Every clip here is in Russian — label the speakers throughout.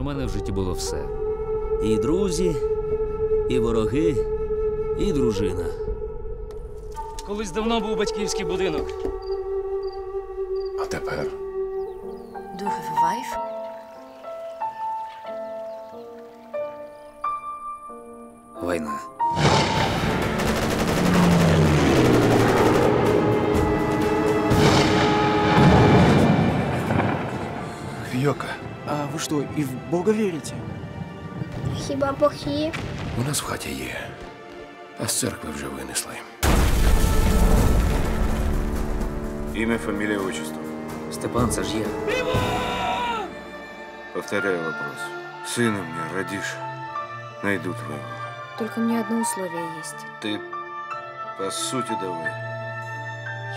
Speaker 1: У мене в житті було все.
Speaker 2: І друзі, і вороги, і дружина.
Speaker 1: Колись давно був батьківський будинок.
Speaker 3: А тепер
Speaker 4: Do you have a wife?
Speaker 1: Війна.
Speaker 3: Йока,
Speaker 5: А вы что, и в Бога верите?
Speaker 6: Хіба Бог є?
Speaker 3: у нас в хаті є. А з церкви вже винесли.
Speaker 7: Имя, фамилия, отчество.
Speaker 1: Степан, це ж я.
Speaker 7: Повторяю вопрос. Сына мне родишь, найду твоего.
Speaker 4: Только у меня одно условие есть.
Speaker 7: Ты, по сути, давай.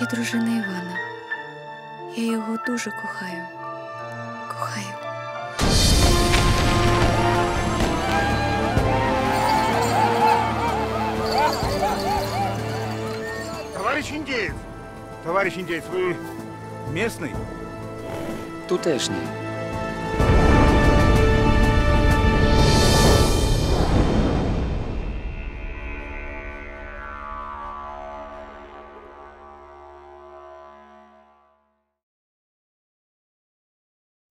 Speaker 4: Я дружина Івана. Я його дуже кохаю. Кохаю.
Speaker 8: Товарищ индеец! Товарищ индеец, вы местный?
Speaker 1: Тутешній.